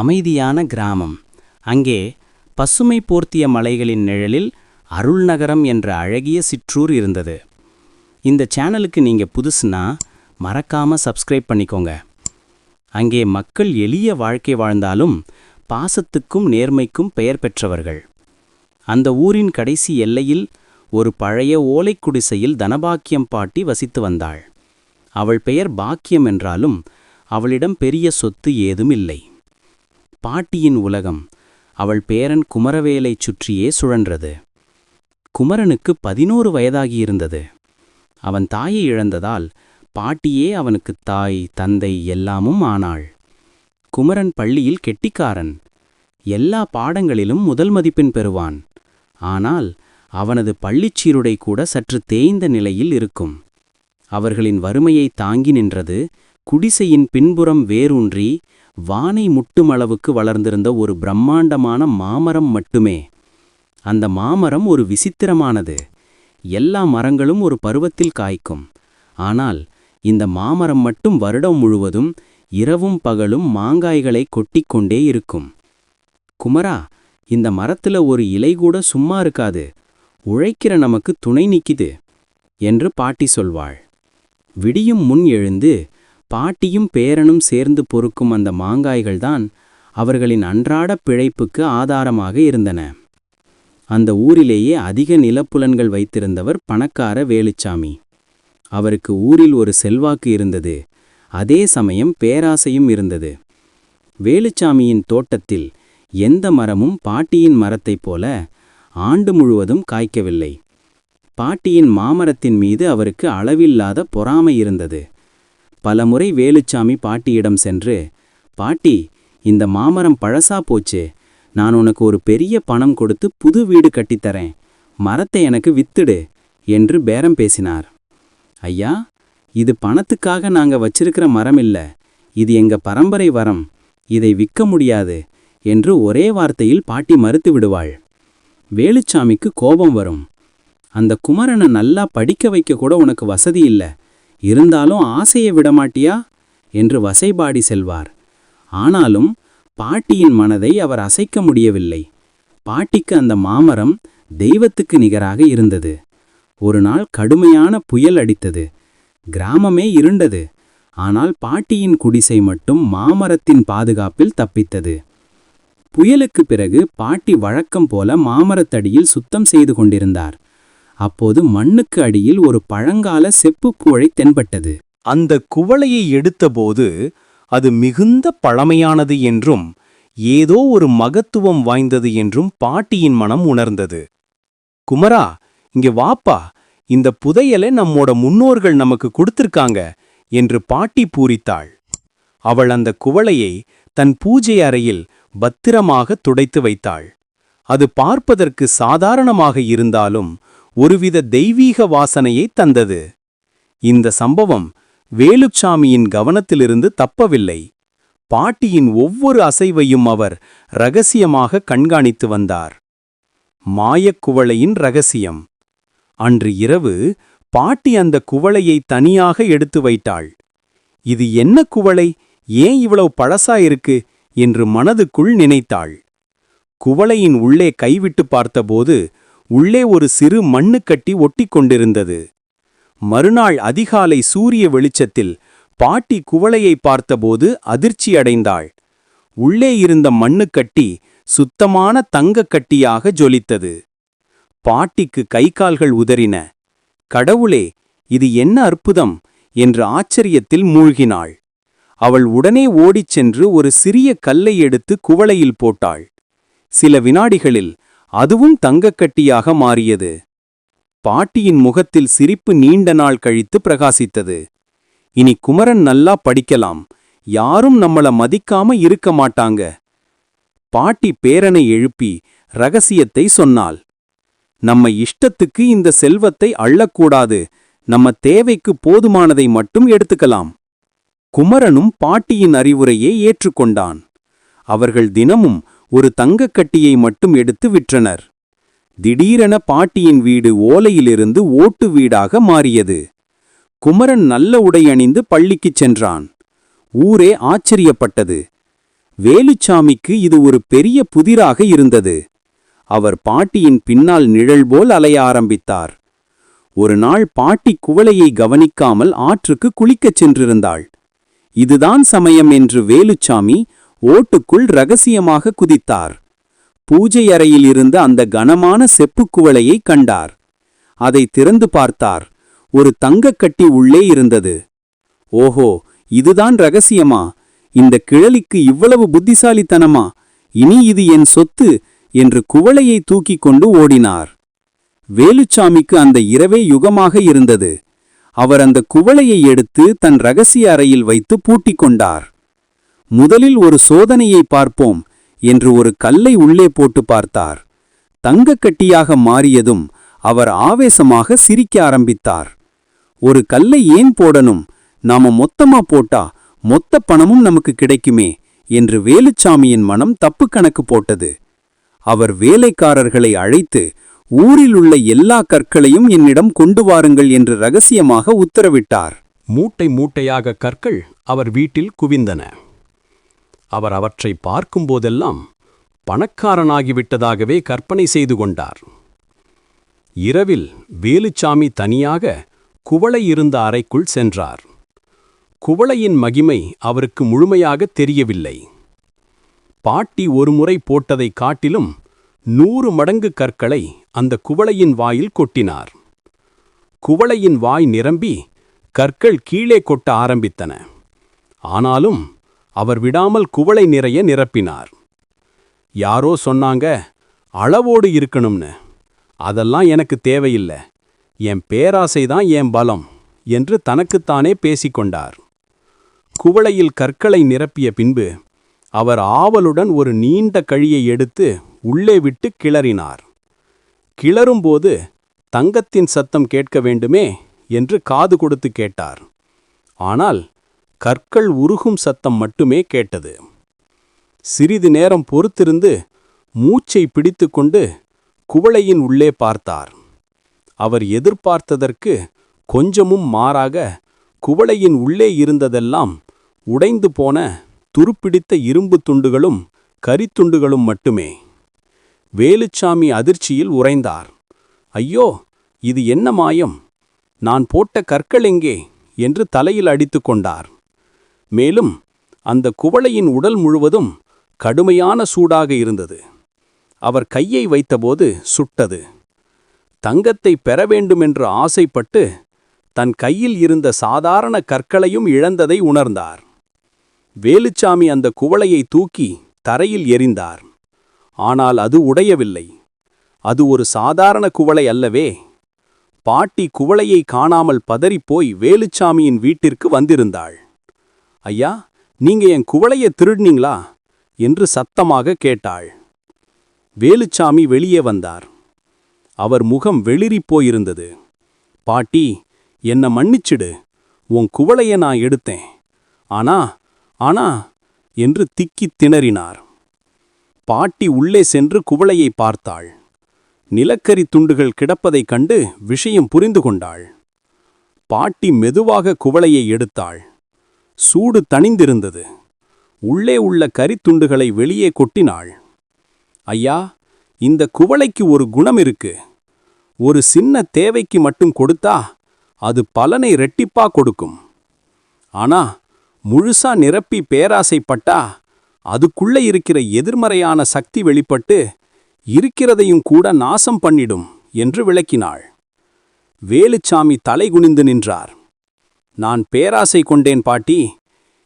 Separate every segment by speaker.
Speaker 1: அமைதியான கிராமம். அங்கே பசுமை போர்த்திய மலைகளின் நிழலில் அருள்நகரம் என்ற அழகிய சிற்றூர் இருந்தது. இந்த சேனலுக்கு நீங்க புதுசுனா மறக்காம சப்ஸ்கிரைப் பண்ணிக்கோங்க. அங்கே மக்கள் எளிய வாழ்க்கை வாழ்ந்தாலும் பாசத்துக்கும் நேர்மைக்கும் பெயர் பெற்றவர்கள். அந்த ஊரின் கடைசி எல்லையில் ஒரு பழைய ஓலைக் குடிசையில் தனபாக்கியம் பாட்டி வசித்து வந்தாள். அவள் பெயர் பாக்கியம் என்றாலும் அவளிடம் பெரிய சொத்து ஏதும் இல்லை பாட்டியின் உலகம் அவள் பேரன் குமரவேலைச் சுற்றியே சுழன்றது. குமரனுக்கு பதினோரு வயதாகியிருந்தது. அவன் தாயை இழந்ததால் பாட்டியே அவனுக்கு தாய் தந்தை எல்லாமும் ஆனாள். குமரன் பள்ளியில் கெட்டிக்காரன். எல்லா பாடங்களிலும் முதல் மதிப்பெண் பெறுவான். ஆனால் அவனது பள்ளிச் சீருடை கூட சற்று தேய்ந்த நிலையில் இருக்கும். அவர்களின் வறுமையை தாங்கி நின்றது குடிசையின் பின்புறம் வேரூன்றி வானை முட்டுமளவுக்கு வளர்ந்திருந்த ஒரு பிரம்மாண்டமான மாமரம் மட்டுமே. அந்த மாமரம் ஒரு விசித்திரமானது. எல்லா மரங்களும் ஒரு பருவத்தில் காய்க்கும். ஆனால் இந்த மாமரம் மட்டும் வருடம் முழுவதும் இரவும் பகலும் மாங்காய்களை கொட்டிக்கொண்டே இருக்கும். குமரா இந்த மரத்துல ஒரு இலை கூட சும்மா இருக்காது. உழைக்கிற நமக்கு துணை நிக்குது என்று பாட்டி சொல்வாள். விடியும் முன் எழுந்து பாட்டியும் பேரனும் சேர்ந்து பொறுக்கும் அந்த மாங்காய்கள்தான் அவர்களின் அன்றாட பிழைப்புக்கு ஆதாரமாக இருந்தன. அந்த ஊரிலேயே அதிக நிலப்புலன்கள் வைத்திருந்தவர் பணக்கார வேலுச்சாமி. அவருக்கு ஊரில் ஒரு செல்வாக்கு இருந்தது. அதே சமயம் பேராசையும் இருந்தது. வேலுச்சாமியின் தோட்டத்தில் எந்த மரமும் பாட்டியின் மரத்தைப் போல ஆண்டு முழுவதும் காய்க்கவில்லை. பாட்டியின் மாமரத்தின் மீது அவருக்கு அளவில்லாத பொறாமை இருந்தது. பலமுறை வேலுச்சாமி பாட்டியிடம் சென்று பாட்டி இந்த மாமரம் பழசா போச்சு. நான் உனக்கு ஒரு பெரிய பணம் கொடுத்து புது வீடு கட்டித்தரேன் மரத்தை எனக்கு வித்துடு என்று பேரம் பேசினார். ஐயா இது பணத்துக்காக நாங்க வச்சிருக்கிற மரம் இல்ல. இது எங்க பரம்பரை வரம். இதை விற்க முடியாது என்று ஒரே வார்த்தையில் பாட்டி மறுத்து விடுவாள். வேலுச்சாமிக்கு கோபம் வரும். அந்த குமரனை நல்லா படிக்க வைக்க கூட உனக்கு வசதி இல்லை. இருந்தாலும் ஆசையை விடமாட்டியா? என்று வசைபாடி செல்வார். ஆனாலும் பாட்டியின் மனதை அவர் அசைக்க முடியவில்லை. பாட்டிக்கு அந்த மாமரம் தெய்வத்துக்கு நிகராக இருந்தது. ஒரு நாள் கடுமையான புயல் அடித்தது. கிராமமே இருண்டது. ஆனால் பாட்டியின் குடிசை மட்டும் மாமரத்தின் பாதுகாப்பில் தப்பித்தது. புயலுக்கு பிறகு பாட்டி வழக்கம் போல மாமரத்தடியில் சுத்தம் செய்து கொண்டிருந்தார். அப்போது மண்ணுக்கு அடியில் ஒரு பழங்கால செப்பு குவளை தென்பட்டது.
Speaker 2: அந்த குவளையை எடுத்தபோது அது மிகுந்த பழமையானது என்றும் ஏதோ ஒரு மகத்துவம் வாய்ந்தது என்றும் பாட்டியின் மனம் உணர்ந்தது. குமரா இங்க வாப்பா இந்த புதையலை நம்மோட முன்னோர்கள் நமக்கு கொடுத்திருக்காங்க என்று பாட்டி பூரித்தாள். அவள் அந்த குவளையை தன் பூஜை அறையில் பத்திரமாக துடைத்து வைத்தாள். அது பார்ப்பதற்கு சாதாரணமாக இருந்தாலும் ஒருவித தெய்வீக வாசனையை தந்தது. இந்த சம்பவம் வேலுச்சாமியின் கவனத்திலிருந்து தப்பவில்லை. பாட்டியின் ஒவ்வொரு அசைவையும் அவர் ரகசியமாக கண்காணித்து வந்தார். மாயக்குவளையின் ரகசியம். அன்று இரவு பாட்டி அந்த குவளையை தனியாக எடுத்து வைத்தாள். இது என்ன குவளை? ஏன் இவ்வளவு பழசா இருக்கு? என்று மனதுக்குள் நினைத்தாள். குவளையின் உள்ளே கைவிட்டு பார்த்தபோது உள்ளே ஒரு சிறு மண்ணுக்கட்டி ஒட்டி கொண்டிருந்தது மறுநாள் அதிகாலை சூரிய வெளிச்சத்தில் பாட்டி குவளையை பார்த்தபோது அதிர்ச்சியடைந்தாள். உள்ளே இருந்த மண்ணுக்கட்டி சுத்தமான தங்கக் கட்டியாக ஜொலித்தது. பாட்டிக்கு கை கால்கள் உதறின. கடவுளே இது என்ன அற்புதம்? என்று ஆச்சரியத்தில் மூழ்கினாள். அவள் உடனே ஓடிச் சென்று ஒரு சிறிய கல்லை எடுத்து குவளையில் போட்டாள். சில வினாடிகளில் அதுவும் தங்கக்கட்டியாக மாறியது. பாட்டியின் முகத்தில் சிரிப்பு நீண்ட நாள் கழித்து பிரகாசித்தது. இனி குமரன் நல்லா படிக்கலாம். யாரும் நம்மள மதிக்காம இருக்க மாட்டாங்க. பாட்டி பேரனை எழுப்பி ரகசியத்தை சொன்னாள். நம்ம இஷ்டத்துக்கு இந்த செல்வத்தை அள்ளக்கூடாது. நம்ம தேவைக்கு போதுமானதை மட்டும் எடுத்துக்கலாம். குமரனும் பாட்டியின் அறிவுரையை ஏற்றுக்கொண்டான். அவர்கள் தினமும் ஒரு தங்கக்கட்டியை மட்டும் எடுத்து விற்றனர். திடீரென பாட்டியின் வீடு ஓலையிலிருந்து ஓட்டு வீடாக மாறியது. குமரன் நல்ல உடை அணிந்து பள்ளிக்குச் சென்றான். ஊரே ஆச்சரியப்பட்டது. வேலுச்சாமிக்கு இது ஒரு பெரிய புதிராக இருந்தது. அவர் பாட்டியின் பின்னால் நிழல் போல் அலைய ஆரம்பித்தார். ஒரு நாள் பாட்டி குவளையை கவனிக்காமல் ஆற்றுக்கு குளிக்கச் சென்றிருந்தாள். இதுதான் சமயம் என்று வேலுச்சாமி ஓட்டுக்குள் ரகசியமாக குதித்தார். பூஜை அறையில் இருந்த அந்த கனமான செப்புக்குவளையை கண்டார். அதை திறந்து பார்த்தார். ஒரு தங்கக் கட்டி உள்ளே இருந்தது. ஓஹோ இதுதான் ரகசியமா? இந்த கிழலிக்கு இவ்வளவு புத்திசாலித்தனமா? இனி இது என் சொத்து என்று குவளையை தூக்கிக் கொண்டு ஓடினார். வேலுச்சாமிக்கு அந்த இரவே யுகமாக இருந்தது. அவர் அந்த குவளையை எடுத்து தன் ரகசிய அறையில் வைத்து பூட்டிக் கொண்டார். முதலில் ஒரு சோதனையை பார்ப்போம் என்று ஒரு கல்லை உள்ளே போட்டு பார்த்தார். தங்கக்கட்டியாக மாறியதும் அவர் ஆவேசமாக சிரிக்க ஆரம்பித்தார். ஒரு கல்லை ஏன் போடணும்? நாம மொத்தமா போட்டா மொத்த பணமும் நமக்கு கிடைக்குமே என்று வேலுச்சாமியின் மனம் தப்பு கணக்கு போட்டது. அவர் வேலைக்காரர்களை அழைத்து ஊரில் உள்ள எல்லா கற்களையும் என்னிடம் கொண்டு வாருங்கள் என்று ரகசியமாக உத்தரவிட்டார்.
Speaker 3: மூட்டை மூட்டையாக கற்கள் அவர் வீட்டில் குவிந்தன. அவர் அவற்றை பார்க்கும்போதெல்லாம் பணக்காரனாகிவிட்டதாகவே கற்பனை செய்து கொண்டார். இரவில் வேலுச்சாமி தனியாக குவளை இருந்த அறைக்குள் சென்றார். குவளையின் மகிமை அவருக்கு முழுமையாக தெரியவில்லை. பாட்டி ஒருமுறை போட்டதைக் காட்டிலும் நூறு மடங்கு கற்களை அந்த குவளையின் வாயில் கொட்டினார். குவளையின் வாய் நிரம்பி கற்கள் கீழே கொட்ட ஆரம்பித்தன. ஆனாலும் அவர் விடாமல் குவளை நிறைய நிரப்பினார். யாரோ சொன்னாங்க அளவோடு இருக்கணும்னு. அதெல்லாம் எனக்கு தேவையில்லை. என் பேராசைதான் என் பலம் என்று தனக்குத்தானே பேசிக்கொண்டார் குவளையில் கற்களை நிரப்பிய பின்பு அவர் ஆவலுடன் ஒரு நீண்ட கழியை எடுத்து உள்ளே விட்டு கிளறினார். கிளறும்போது தங்கத்தின் சத்தம் கேட்க வேண்டுமே என்று காது கொடுத்து கேட்டார். ஆனால் கற்கள் உருகும் சத்தம் மட்டுமே கேட்டது. சிறிது நேரம் பொறுத்திருந்து மூச்சை பிடித்துக்கொண்டு குவளையின் உள்ளே பார்த்தார். அவர் எதிர்பார்த்ததற்கு கொஞ்சமும் மாறாக குவளையின் உள்ளே இருந்ததெல்லாம் உடைந்து போன துருப்பிடித்த இரும்பு துண்டுகளும் கரித்துண்டுகளும் மட்டுமே. வேலுச்சாமி அதிர்ச்சியில் உறைந்தார். ஐயோ இது என்ன மாயம்? நான் போட்ட கற்கள் எங்கே? என்று தலையில் அடித்துக் கொண்டார். மேலும் அந்த குவளையின் உடல் முழுவதும் கடுமையான சூடாக இருந்தது. அவர் கையை வைத்தபோது சுட்டது. தங்கத்தை பெற வேண்டுமென்று ஆசைப்பட்டு தன் கையில் இருந்த சாதாரண கற்களையும் இழந்ததை உணர்ந்தார். வேலுச்சாமி அந்த குவளையை தூக்கி தரையில் எறிந்தார். ஆனால் அது உடையவில்லை. அது ஒரு சாதாரண குவளை அல்லவே. பாட்டி குவளையை காணாமல் பதறிப்போய் வேலுச்சாமியின் வீட்டிற்கு வந்திருந்தாள். ஐயா நீங்க என் குவளையை திருடினீங்களா? என்று சத்தமாக கேட்டாள். வேலுச்சாமி வெளியே வந்தார். அவர் முகம் வெளிறிப் போயிருந்தது. பாட்டி என்ன மன்னிச்சிடு. உன் குவளைய நான் எடுத்தேன். ஆனா ஆனா என்று திக்கித் திணறினார். பாட்டி உள்ளே சென்று குவளையை பார்த்தாள். நிலக்கரி துண்டுகள் கிடப்பதைக் கண்டு விஷயம் புரிந்து கொண்டாள். பாட்டி மெதுவாக குவளையை எடுத்தாள். சூடு தணிந்திருந்தது. உள்ளே உள்ள கரித்துண்டுகளை வெளியே கொட்டினாள். ஐயா இந்த குவளைக்கு ஒரு குணம் இருக்கு. ஒரு சின்ன தேவைக்கு மட்டும் கொடுத்தா அது பலனை ரெட்டிப்பா கொடுக்கும். ஆனா முழுசா நிரப்பி பேராசைப்பட்டா அதுக்குள்ளே இருக்கிற எதிர்மறையான சக்தி வெளிப்பட்டு இருக்கிறதையும் கூட நாசம் பண்ணிடும் என்று விளக்கினாள். வேலுச்சாமி தலை குனிந்து நின்றார். நான் பேராசை கொண்டேன் பாட்டி.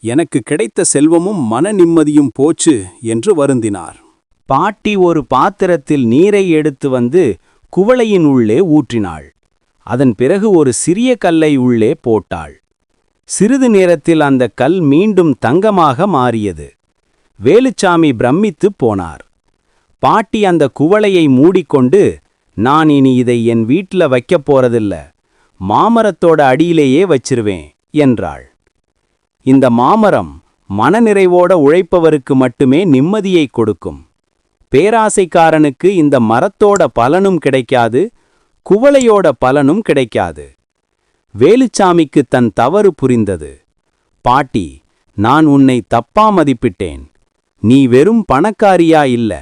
Speaker 3: எனக்கு கிடைத்த செல்வமும் மன நிம்மதியும் போச்சு என்று வருந்தினார்.
Speaker 1: பாட்டி ஒரு பாத்திரத்தில் நீரை எடுத்து வந்து குவளையின் உள்ளே ஊற்றினாள். அதன் பிறகு ஒரு சிறிய கல்லை உள்ளே போட்டாள். சிறிது நேரத்தில் அந்த கல் மீண்டும் தங்கமாக மாறியது. வேலுச்சாமி பிரமித்துப் போனார். பாட்டி அந்த குவளையை மூடிக்கொண்டு நான் இனி இதை என் வீட்டில் வைக்கப் போறதில்ல. மாமரத்தோட அடியிலேயே வச்சிருவேன் என்றாள். இந்த மாமரம் மனநிறைவோட உழைப்பவருக்கு மட்டுமே நிம்மதியை கொடுக்கும். பேராசைக்காரனுக்கு இந்த மரத்தோட பலனும் கிடைக்காது குவளையோட பலனும் கிடைக்காது. வேலுச்சாமிக்கு தன் தவறு புரிந்தது. பாட்டி நான் உன்னை தப்பா மதிப்பிட்டேன்.
Speaker 2: நீ வெறும் பணக்காரியா இல்ல.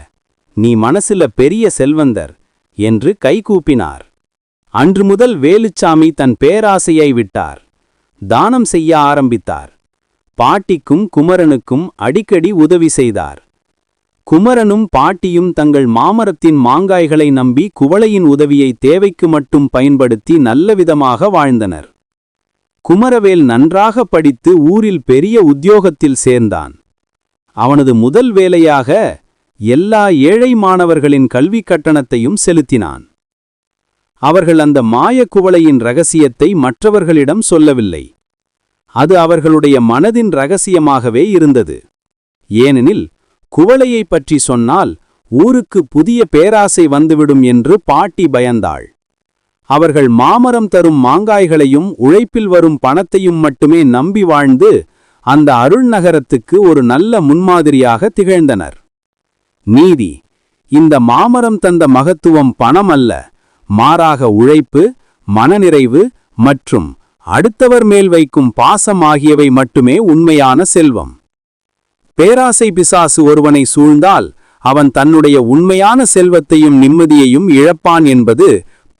Speaker 2: நீ மனசுல பெரிய செல்வந்தர் என்று கைகூப்பினார். அன்று முதல் வேலுச்சாமி தன் பேராசையை விட்டார். தானம் செய்ய ஆரம்பித்தார். பாட்டிக்கும் குமரனுக்கும் அடிக்கடி உதவி செய்தார். குமரனும் பாட்டியும் தங்கள் மாமரத்தின் மாங்காய்களை நம்பி குவளையின் உதவியை தேவைக்கு மட்டும் பயன்படுத்தி நல்லவிதமாக வாழ்ந்தனர். குமரவேல் நன்றாக படித்து ஊரில் பெரிய உத்தியோகத்தில் சேர்ந்தான். அவனது முதல் வேலையாக எல்லா ஏழை மாணவர்களின் கல்விக் கட்டணத்தையும் செலுத்தினான். அவர்கள் அந்த மாயக்குவளையின் ரகசியத்தை மற்றவர்களிடம் சொல்லவில்லை. அது அவர்களுடைய மனதின் ரகசியமாகவே இருந்தது. ஏனெனில் குவளையைப் பற்றி சொன்னால் ஊருக்கு புதிய பேராசை வந்துவிடும் என்று பாட்டி பயந்தாள். அவர்கள் மாமரம் தரும் மாங்காய்களையும் உழைப்பில் வரும் பணத்தையும் மட்டுமே நம்பி வாழ்ந்து அந்த அருள் நகரத்துக்கு ஒரு நல்ல முன்மாதிரியாக திகழ்ந்தனர். நீதி இந்த மாமரம் தந்த மகத்துவம் பணம் அல்ல மாறாக உழைப்பு மனநிறைவு மற்றும் அடுத்தவர் மேல் வைக்கும் பாசம் ஆகியவை மட்டுமே உண்மையான செல்வம். பேராசை பிசாசு ஒருவனை சூழ்ந்தால் அவன் தன்னுடைய உண்மையான செல்வத்தையும் நிம்மதியையும் இழப்பான் என்பது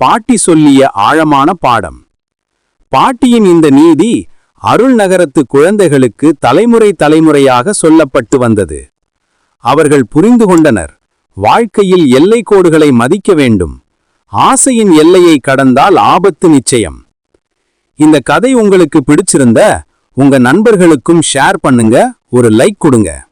Speaker 2: பாட்டி சொல்லிய ஆழமான பாடம். பாட்டியின் இந்த நீதி அருள் நகரத்து குழந்தைகளுக்கு தலைமுறை தலைமுறையாக சொல்லப்பட்டு வந்தது. அவர்கள் புரிந்து கொண்டனர். வாழ்க்கையில் எல்லைக்கோடுகளை மதிக்க வேண்டும். ஆசையின் எல்லையை கடந்தால் ஆபத்து நிச்சயம். இந்த கதை உங்களுக்கு பிடிச்சிருந்த உங்க நண்பர்களுக்கும் ஷேர் பண்ணுங்க ஒரு லைக் கொடுங்க.